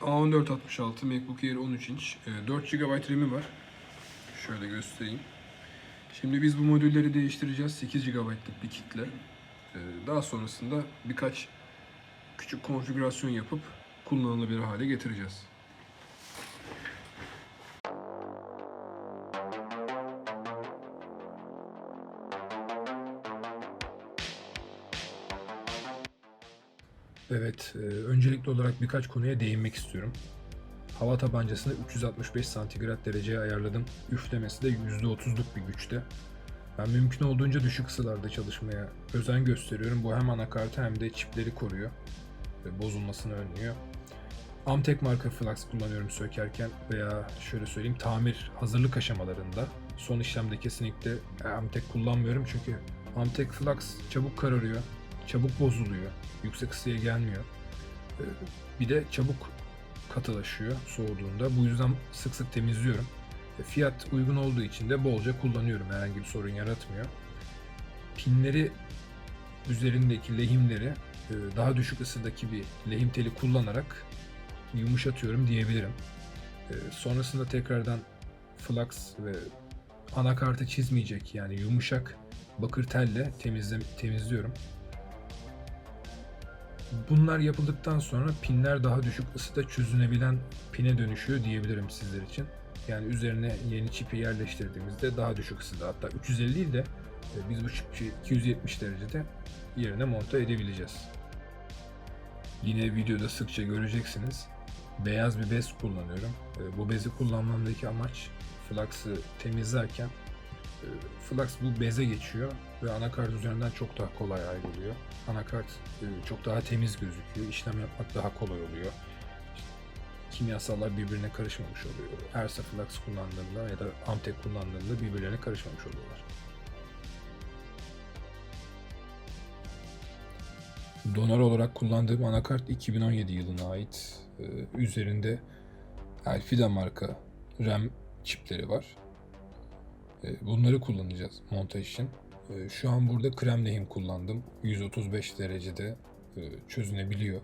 A1466 MacBook Air 13 inç. E, 4 GB RAM'i var. Şöyle göstereyim. Şimdi biz bu modülleri değiştireceğiz. 8 GB'lık bir kitle. E, Daha sonrasında birkaç küçük konfigürasyon yapıp kullanılabilir hale getireceğiz. Evet, e, öncelikli olarak birkaç konuya değinmek istiyorum. Hava tabancasını 365 santigrat dereceye ayarladım. Üflemesi de %30'luk bir güçte. Ben mümkün olduğunca düşük ısılarda çalışmaya özen gösteriyorum. Bu hem anakartı hem de çipleri koruyor ve bozulmasını önlüyor. Amtek marka Flux kullanıyorum sökerken veya şöyle söyleyeyim tamir hazırlık aşamalarında. Son işlemde kesinlikle Amtek kullanmıyorum çünkü Amtek Flux çabuk kararıyor, çabuk bozuluyor, yüksek ısıya gelmiyor. Ee, Bir de çabuk katılaşıyor soğuduğunda. Bu yüzden sık sık temizliyorum. E, Fiyat uygun olduğu için de bolca kullanıyorum. Herhangi bir sorun yaratmıyor. Pinleri üzerindeki lehimleri e, daha düşük ısıdaki bir lehim teli kullanarak yumuşatıyorum diyebilirim. E, Sonrasında tekrardan flux ve anakartı çizmeyecek yani yumuşak bakır telle temizle, temizliyorum. Bunlar yapıldıktan sonra pinler daha düşük ısıda çözünebilen pine dönüşüyor diyebilirim sizler için. Yani üzerine yeni çipi yerleştirdiğimizde daha düşük ısıda hatta 350 değil de e, biz bu çipi 270 derecede yerine monte edebileceğiz. Yine videoda sıkça göreceksiniz. Beyaz bir bez kullanıyorum. E, Bu bezi kullanmamdaki amaç flux'ı temizlerken flux bu beze geçiyor ve anakart üzerinden çok daha kolay ayrılıyor. Anakart e, çok daha temiz gözüküyor. İşlem yapmak daha kolay oluyor. Kimyasallar birbirine karışmamış oluyor. Ersa flux kullandığında ya da Amtek kullandığında birbirlerine karışmamış oluyorlar. Donör olarak kullandığım anakart 2017 yılına ait. Ee, üzerinde Elfida marka RAM çipleri var. Ee, bunları kullanacağız montaj için. Ee, şu an burada krem lehim kullandım. 135 derecede e, çözünebiliyor.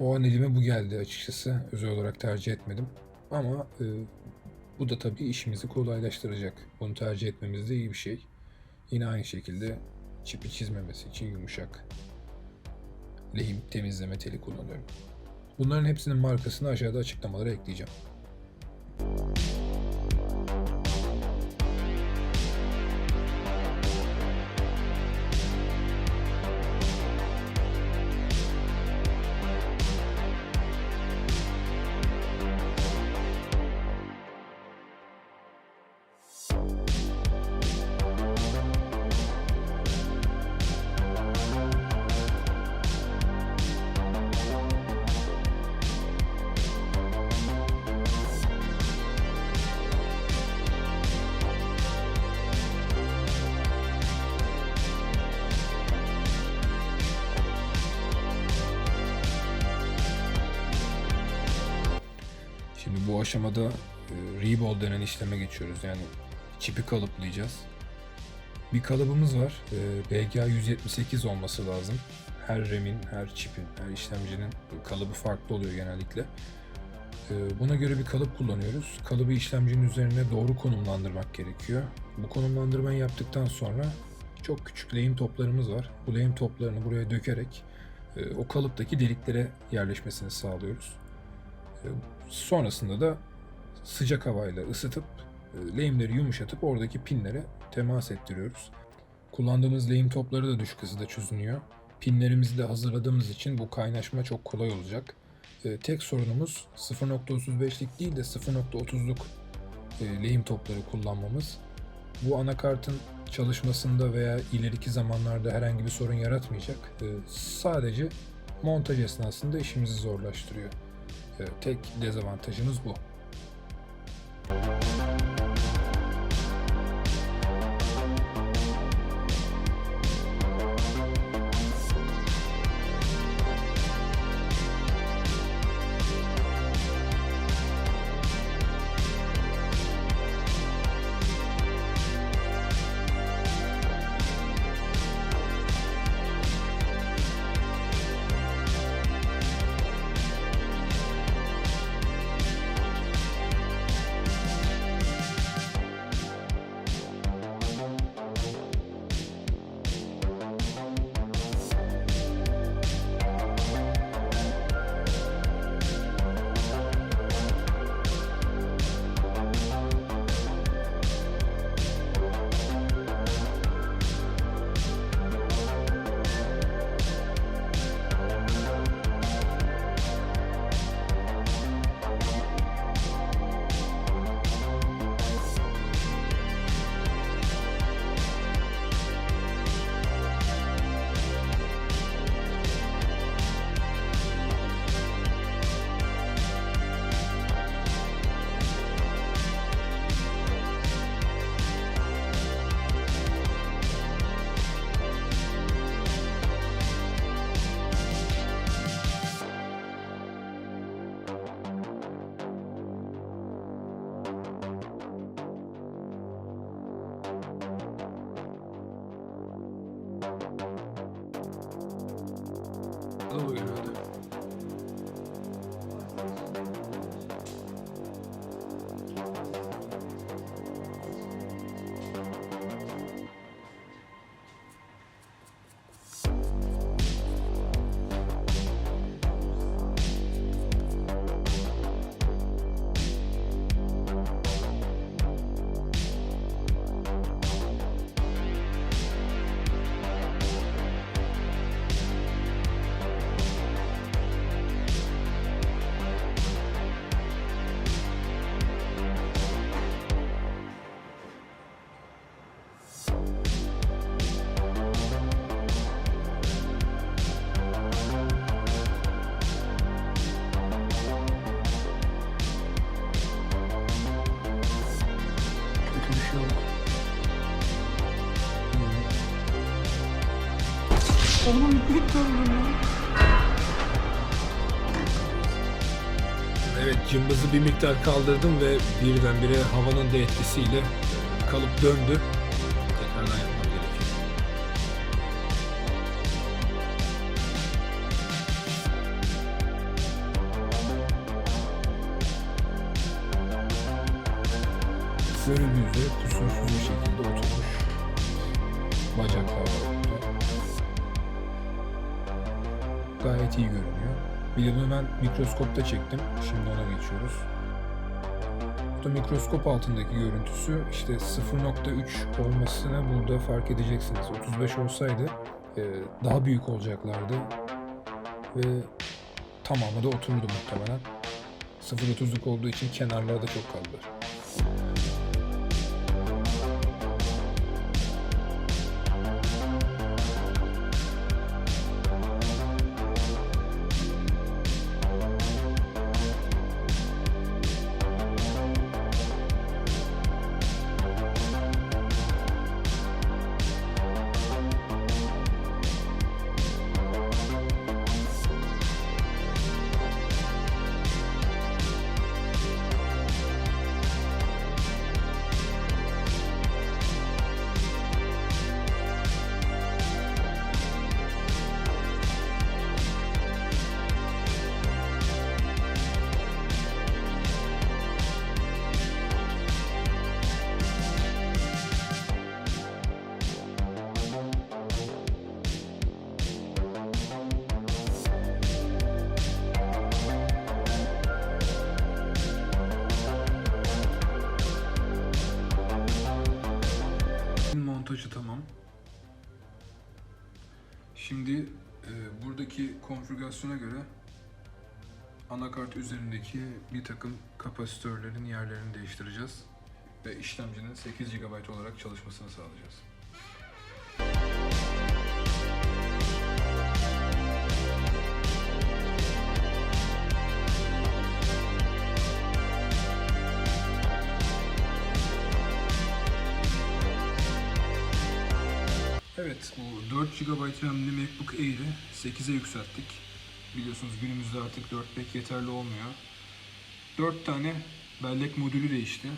O an elime bu geldi açıkçası. Özel olarak tercih etmedim. Ama e, bu da tabii işimizi kolaylaştıracak. Bunu tercih etmemiz de iyi bir şey. Yine aynı şekilde çipi çizmemesi için yumuşak lehim temizleme teli kullanıyorum. Bunların hepsinin markasını aşağıda açıklamalara ekleyeceğim. Bu aşamada e, Reball denen işleme geçiyoruz. Yani çipi kalıplayacağız. Bir kalıbımız var. E, BGA 178 olması lazım. Her RAM'in, her çipin, her işlemcinin kalıbı farklı oluyor genellikle. E, Buna göre bir kalıp kullanıyoruz. Kalıbı işlemcinin üzerine doğru konumlandırmak gerekiyor. Bu konumlandırmayı yaptıktan sonra çok küçük lehim toplarımız var. Bu lehim toplarını buraya dökerek o kalıptaki deliklere yerleşmesini sağlıyoruz. Sonrasında da sıcak havayla ısıtıp e, lehimleri yumuşatıp oradaki pinlere temas ettiriyoruz. Kullandığımız lehim topları da düşük ısıda çözünüyor. Pinlerimizi de hazırladığımız için bu kaynaşma çok kolay olacak. E, tek sorunumuz 0.35'lik değil de 0.30'luk e, lehim topları kullanmamız. Bu anakartın çalışmasında veya ileriki zamanlarda herhangi bir sorun yaratmayacak. Sadece montaj esnasında işimizi zorlaştırıyor. E, tek dezavantajımız bu. Oh, you know, Oğlum bir döndüm. Evet cımbızı bir miktar kaldırdım ve birdenbire havanın da etkisiyle kalıp döndü. Tekrardan yapmam gerekiyor. Görüldüğü üzere kusursuz bir şekilde oturmuş. Bacaklar da Gayet iyi görünüyor. Bunu ben mikroskopta çektim. Şimdi ona geçiyoruz. Bu da mikroskop altındaki görüntüsü işte 0.3 olmasını burada fark edeceksiniz. 35 olsaydı e, daha büyük olacaklardı. Ve tamamı da otururdu muhtemelen. 0.30'luk olduğu için kenarlarda çok kaldılar. Montajı tamam. Şimdi e, buradaki konfigürasyona göre anakart üzerindeki bir takım kapasitörlerin yerlerini değiştireceğiz ve işlemcinin 8 GB olarak çalışmasını sağlayacağız. 4 GB RAM'li MacBook Air'i 8'e yükselttik. Biliyorsunuz günümüzde artık 4 pek yeterli olmuyor. 4 tane bellek modülü değişti.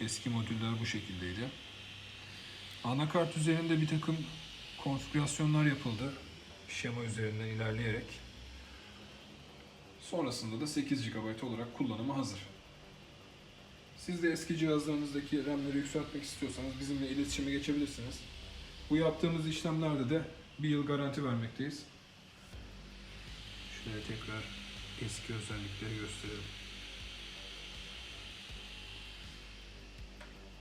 Eski modüller bu şekildeydi. Anakart üzerinde bir takım konfigürasyonlar yapıldı. Şema üzerinden ilerleyerek. Sonrasında da 8 GB olarak kullanıma hazır. Siz de eski cihazlarınızdaki RAM'leri yükseltmek istiyorsanız bizimle iletişime geçebilirsiniz. Bu yaptığımız işlemlerde de bir yıl garanti vermekteyiz. Şöyle tekrar eski özellikleri gösterelim.